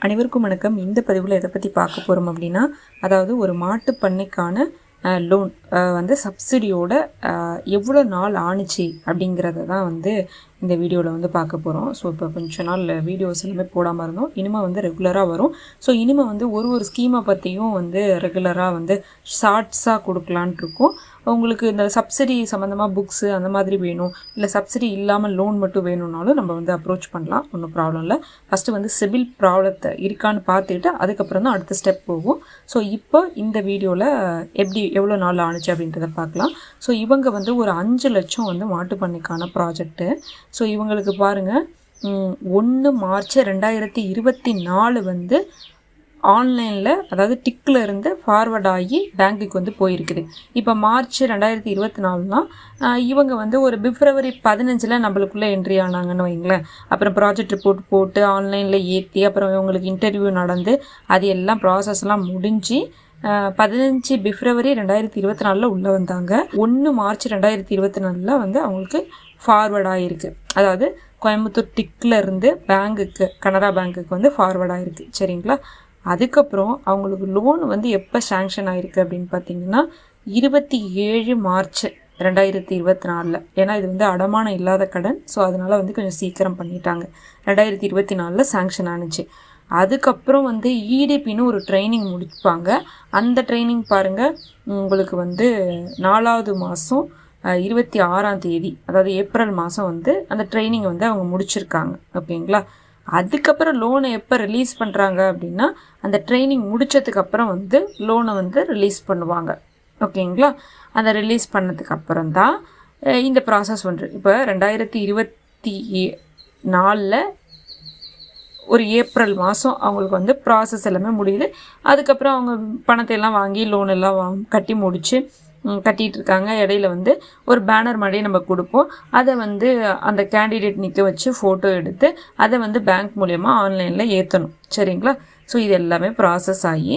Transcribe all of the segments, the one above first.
அனைவருக்கும் வணக்கம். இந்த பதிவில் எதை பற்றி பார்க்க போகிறோம் அப்படின்னா அதாவது ஒரு மாட்டு பண்ணைக்கான லோன் வந்து சப்சிடியோட எவ்வளோ நாள் ஆணுச்சு அப்படிங்கிறத தான் வந்து இந்த வீடியோவில் வந்து பார்க்க போகிறோம் ஸோ இப்போ கொஞ்ச நாள் வீடியோஸ் எல்லாமே போடாமல் இருந்தோம். இனிமேல் வந்து ரெகுலராக வரும். ஸோ இனிமேல் வந்து ஒரு ஒரு ஸ்கீமை பற்றியும் வந்து ரெகுலராக வந்து ஷார்ட்ஸாக கொடுக்கலான்ட்டு இருக்கோம். உங்களுக்கு இந்த சப்சிடி சம்மந்தமாக புக்ஸு அந்த மாதிரி வேணும். இல்லை சப்சிடி இல்லாமல் லோன் மட்டும் வேணும்னாலும் நம்ம வந்து அப்ரோச் பண்ணலாம். ஒன்றும் ப்ராப்ளம் இல்லை. ஃபஸ்ட்டு வந்து சிவில் ப்ராப்ளத்தை இருக்கான்னு பார்த்துட்டு அதுக்கப்புறம் தான் அடுத்த ஸ்டெப் போகும். ஸோ இப்போ இந்த வீடியோவில் எப்படி எவ்வளோ நாள் ஆணுச்சு அப்படின்றத பார்க்கலாம். ஸோ இவங்க வந்து ஒரு அஞ்சு லட்சம் வந்து மாட்டுப்பண்ணைக்கான ப்ராஜெக்ட்டு ஸோ இவங்களுக்கு பாருங்கள் ஒன்று மார்ச் ரெண்டாயிரத்தி இருபத்தி நாலு வந்து ஆன்லைனில் அதாவது டிக்கில் இருந்து ஃபார்வர்ட் ஆகி பேங்க்குக்கு வந்து போயிருக்குது. இப்போ மார்ச் ரெண்டாயிரத்தி இருபத்தி நாலுனா இவங்க வந்து ஒரு பிப்ரவரி பதினஞ்சில் நம்மளுக்குள்ளே என்ட்ரி ஆனாங்கன்னு வைங்களேன். அப்புறம் ப்ராஜெக்ட் ரிப்போர்ட் போட்டு ஆன்லைனில் ஏற்றி அப்புறம் இவங்களுக்கு இன்டர்வியூ நடந்து அது எல்லாம் ப்ராசஸ்லாம் முடிஞ்சு பதினஞ்சு பிப்ரவரி ரெண்டாயிரத்தி இருபத்தி நாலில் உள்ளே வந்தாங்க. ஒன்று மார்ச் ரெண்டாயிரத்தி இருபத்தி நாலில் வந்து அவங்களுக்கு ஃபார்வர்ட் ஆகிருக்கு அதாவது கோயம்புத்தூர் டிக்கில் இருந்து பேங்குக்கு கனரா பேங்குக்கு வந்து ஃபார்வர்ட் ஆகிருக்கு சரிங்களா? அதுக்கப்புறம் அவங்களுக்கு லோன் வந்து எப்போ சேங்ஷன் ஆகிருக்கு அப்படின்னு பார்த்தீங்கன்னா இருபத்தி ஏழு மார்ச் ரெண்டாயிரத்தி இருபத்தி நாலில். ஏன்னா இது வந்து அடமானம் இல்லாத கடன் ஸோ அதனால் வந்து கொஞ்சம் சீக்கிரம் பண்ணிட்டாங்க. ரெண்டாயிரத்தி இருபத்தி நாலில் சேங்ஷன் ஆணுச்சு அதுக்கப்புறம் வந்து இடிபின்னு ஒரு ட்ரைனிங் முடிப்பாங்க. அந்த ட்ரைனிங் பாருங்கள் உங்களுக்கு வந்து நாலாவது மாதம் இருபத்தி ஆறாம் தேதி அதாவது ஏப்ரல் மாதம் வந்து அந்த ட்ரைனிங் வந்து அவங்க முடிச்சிருக்காங்க. ஓகேங்களா? அதுக்கப்புறம் லோனை எப்போ ரிலீஸ் பண்ணுறாங்க அப்படின்னா அந்த ட்ரைனிங் முடித்ததுக்கப்புறம் வந்து லோனை வந்து ரிலீஸ் பண்ணுவாங்க. ஓகேங்களா? அந்த ரிலீஸ் பண்ணதுக்கப்புறம் தான் இந்த ப்ராசஸ் ஒன்று. இப்போ ரெண்டாயிரத்தி இருபத்தி நாலில் ஒரு ஏப்ரல் மாதம் அவங்களுக்கு வந்து ப்ராசஸ் எல்லாமே முடியுது. அதுக்கப்புறம் அவங்க பணத்தை எல்லாம் வாங்கி லோன் எல்லாம் கட்டி முடித்து கட்டிகிட்டு இருக்காங்க. இடையில வந்து ஒரு பேனர் மாதிரி நம்ம கொடுப்போம். அதை வந்து அந்த கேண்டிடேட் நிற்க வச்சு ஃபோட்டோ எடுத்து அதை வந்து பேங்க் மூலயமா ஆன்லைனில் ஏற்றணும் சரிங்களா? ஸோ இது எல்லாமே ப்ராசஸ் ஆகி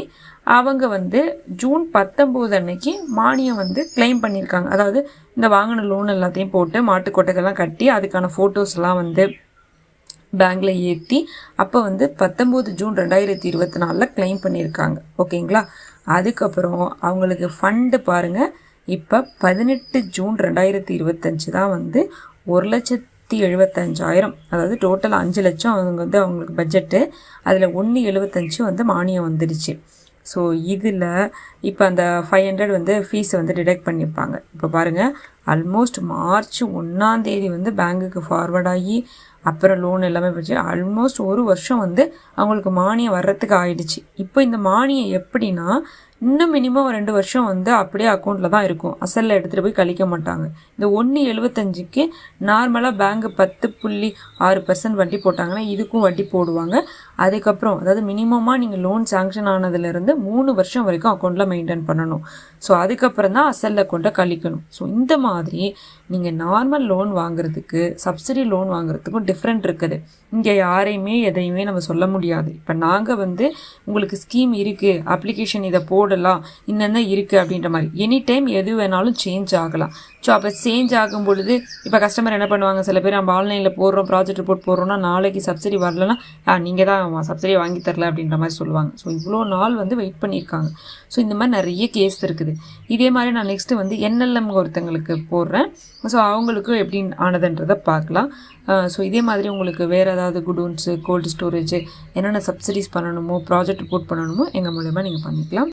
அவங்க வந்து ஜூன் பத்தொம்போது அன்னைக்கு மானியம் வந்து கிளைம் பண்ணியிருக்காங்க. அதாவது இந்த வாங்கின லோன் எல்லாத்தையும் போட்டு மாட்டுக்கொட்டைகள்லாம் கட்டி அதுக்கான ஃபோட்டோஸ்லாம் வந்து பேங்க்கில் ஏற்றி அப்போ வந்து பத்தொம்போது ஜூன் ரெண்டாயிரத்தி இருபத்தி நாலில் கிளைம் பண்ணியிருக்காங்க ஓகேங்களா? அதுக்கப்புறம் அவங்களுக்கு ஃபண்டு பாருங்கள் இப்போ பதினெட்டு ஜூன் ரெண்டாயிரத்தி இருபத்தஞ்சு தான் வந்து ஒரு லட்சத்தி எழுபத்தஞ்சாயிரம். அதாவது டோட்டல் அஞ்சு லட்சம் அவங்க வந்து அவங்களுக்கு பட்ஜெட்டு அதில் ஒன்று எழுபத்தஞ்சு வந்து மானியம் வந்துடுச்சு. ஸோ இதில் இப்போ அந்த ஃபைவ் ஹண்ட்ரட் வந்து ஃபீஸை வந்து டிடெக்ட் பண்ணியிருப்பாங்க இப்போ பாருங்கள் ஆல்மோஸ்ட் மார்ச் ஒன்றாந்தேதி வந்து பேங்குக்கு ஃபார்வர்ட் ஆகி அப்புறம் லோன் எல்லாமே போச்சு. ஆல்மோஸ்ட் ஒரு வருஷம் வந்து அவங்களுக்கு மானியம் வர்றதுக்கு ஆயிடுச்சு. இப்போ இந்த மானியம் எப்படின்னா இன்னும் மினிமம் ரெண்டு வருஷம் வந்து அப்படியே அக்கௌண்ட்டில் தான் இருக்கும். அசலில் எடுத்துகிட்டு போய் கழிக்க மாட்டாங்க. இந்த ஒன்று எழுபத்தஞ்சுக்கு நார்மலாக பேங்க் பத்து புள்ளி ஆறு பர்சன்ட் வட்டி போட்டாங்கன்னா இதுக்கும் வட்டி போடுவாங்க. அதுக்கப்புறம் அதாவது மினிமமாக நீங்கள் லோன் சேங்ஷன் ஆனதுலேருந்து மூணு வருஷம் வரைக்கும் அக்கௌண்ட்டில் மெயின்டைன் பண்ணணும். ஸோ அதுக்கப்புறம் தான் அசலில் கொண்டு கழிக்கணும். ஸோ இந்த மாதிரி மாதிரி நீங்கள் நார்மல் லோன் வாங்குறதுக்கு சப்சிடி லோன் வாங்குறதுக்கும் டிஃப்ரெண்ட் இருக்குது. இங்கே யாரையுமே எதையுமே நம்ம சொல்ல முடியாது. இப்போ நாங்கள் வந்து உங்களுக்கு ஸ்கீம் இருக்குது அப்ளிகேஷன் இதை போடலாம் இன்னென்ன இருக்குது அப்படின்ற மாதிரி. எனி டைம் எது வேணாலும் சேஞ்ச் ஆகலாம். ஸோ அப்போ சேஞ்ச் ஆகும் பொழுது இப்போ கஸ்டமர் என்ன பண்ணுவாங்க? சில பேர் நம்ம ஆன்லைனில் போடுறோம் ப்ராஜெக்ட் ரிப்போர்ட் போடுறோம்னா நாளைக்கு சப்சிடி வரலன்னா நீங்கள் தான் சப்சிடி வாங்கி தரல அப்படின்ற மாதிரி சொல்லுவாங்க. ஸோ இவ்வளோ நாள் வந்து வெயிட் பண்ணியிருக்காங்க. ஸோ இந்த மாதிரி நிறைய கேஸ் இருக்குது. இதே மாதிரி நான் நெக்ஸ்ட்டு வந்து என்எல்எம் ஒருத்தங்களுக்கு போடுறேன். ஸோ அவங்களுக்கும் எப்படி ஆனதுன்றதை பார்க்கலாம். Uh, ஸோ இதே மாதிரி உங்களுக்கு வேறு ஏதாவது குடோன்ஸு கோல்டு ஸ்டோரேஜ் என்னென்ன சப்சிடிஸ் பண்ணணுமோ ப்ராஜெக்ட் ரிப்போர்ட் பண்ணணுமோ எங்கள் மூலயமா நீங்கள் பண்ணிக்கலாம்.